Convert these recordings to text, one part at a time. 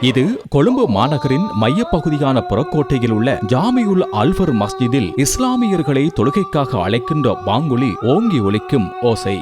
இது கொழும்பு மாநகரின் மையப்பகுதியான புறக்கோட்டையில் உள்ள ஜாமியுல் அல்பர் மஸ்ஜிதில் இஸ்லாமியர்களை தொழுகைக்காக அழைக்கின்ற பாங்குலி ஓங்கி ஒலிக்கும் ஓசை.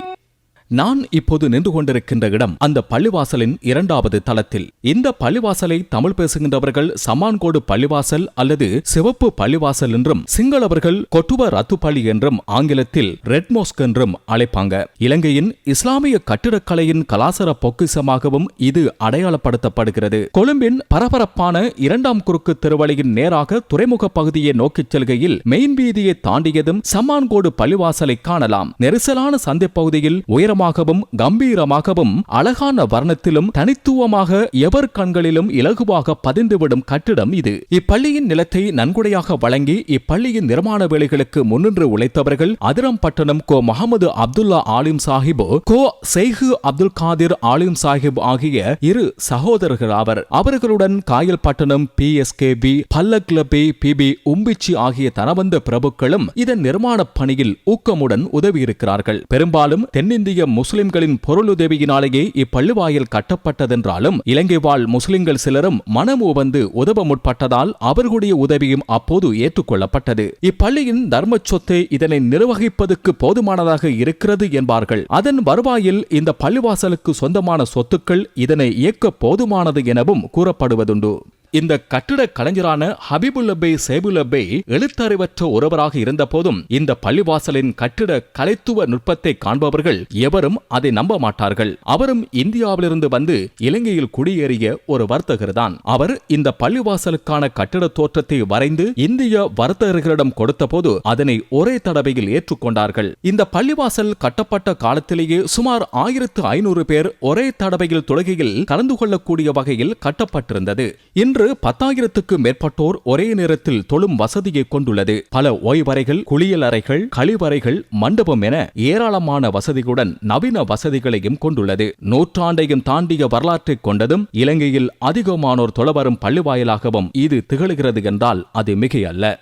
நான் இப்போது நின்று கொண்டிருக்கின்ற இடம் அந்த பள்ளிவாசலின் இரண்டாவது தளத்தில். இந்த பள்ளிவாசலை தமிழ் பேசுகின்றவர்கள் சமான்கோடு பள்ளிவாசல் அல்லது சிவப்பு பள்ளிவாசல் என்றும் சிங்களவர்கள் கொட்டுவ ரத்துப்பள்ளி என்றும் ஆங்கிலத்தில் ரெட் மோஸ்க் என்றும் அழைப்பாங்க. இலங்கையின் இஸ்லாமிய கட்டிடக்கலையின் கலாசார பொக்கிசமாகவும் இது அடையாளப்படுத்தப்படுகிறது. கொழும்பின் பரபரப்பான இரண்டாம் குறுக்கு திருவழியின் நேராக துறைமுக பகுதியை நோக்கிச் செல்கையில் மெயின் வீதியை தாண்டியதும் சம்மான்கோடு பள்ளிவாசலை காணலாம். நெரிசலான சந்தை பகுதியில் உயரமாகவும் கம்பீரமாகவும் அழகான வர்ணத்திலும் தனித்துவமாக எவர் கண்களிலும் இலகுவாக பதிந்துவிடும் கட்டிடம் இது. இப்பள்ளியின் நிலத்தை நன்கொடையாக வழங்கி இப்பள்ளியின் நிர்மாண வேலைகளுக்கு முன்னின்று உழைத்தவர்கள் அதிரம்பட்டணம் கோ முகமது அப்துல்லா ஆலிம் சாஹிப் கோ செய்கு அப்துல் காதிர் ஆலிம் சாஹிப் ஆகிய இரு சகோதரர்கள் ஆவர். அவர்களுடன் Kayalpattanam P S K P பல்லக்லபே P P Umbichi ஆகிய தனவந்த பிரபுக்களும் இதன் நிர்மாண பணியில் ஊக்கமுடன் உதவியிருக்கிறார்கள். பெரும்பாலும் தென்னிந்திய முஸ்லிம்களின் பொருளுதவியினாலேயே இப்பள்ளுவாயில் கட்டப்பட்டதென்றாலும் இலங்கை வாழ் முஸ்லிம்கள் சிலரும் மனமு வந்து உதவ முற்பட்டதால் அவர்களுடைய உதவியும் அப்போது ஏற்றுக்கொள்ளப்பட்டது. இப்பள்ளியின் தர்ம சொத்து இதனை நிர்வகிப்பதற்கு போதுமானதாக இருக்கிறது என்பார்கள். அதன் வருவாயில் இந்த பள்ளிவாசலுக்கு சொந்தமான சொத்துக்கள் இதனை இயக்க போதுமானது எனவும் கூறப்படுவதுண்டு. இந்த கட்டிட கலைஞரான ஹபிபுல்லபே சேபுல்லபே எழுத்தறிவற்ற ஒருவராக இருந்த போதும் இந்த பள்ளிவாசலின் கட்டிட கலைத்துவ நுட்பத்தை காண்பவர்கள் எவரும் அதை நம்ப மாட்டார்கள். அவரும் இந்தியாவிலிருந்து வந்து இலங்கையில் குடியேறிய ஒரு வர்த்தகர் தான் அவர் இந்த பள்ளிவாசலுக்கான கட்டிட தோற்றத்தை வரைந்து இந்திய வர்த்தகர்களிடம் கொடுத்தபோது அதனை ஒரே தடவையில் ஏற்றுக்கொண்டார்கள். இந்த பள்ளிவாசல் கட்டப்பட்ட காலத்திலேயே சுமார் ஆயிரத்து ஐநூறு பேர் ஒரே தடவையில் தொழுகையில் கலந்து கொள்ளக்கூடிய வகையில் கட்டப்பட்டிருந்தது. இன்று பத்தாயிரத்துக்கு மேற்பட்டோர் ஒரே நேரத்தில் தொழும் வசதியை கொண்டுள்ளது. பல ஓய்வறைகள் குளியல் அறைகள் கழிவறைகள் மண்டபம் என ஏராளமான வசதிகளுடன் நவீன வசதிகளையும் கொண்டுள்ளது. நூற்றாண்டையும் தாண்டிய வரலாற்றை கொண்டதும் இலங்கையில் அதிகமானோர் தொழவரும் பள்ளிவாயலாகவும் இது திகழ்கிறது என்றால் அது மிகையல்ல.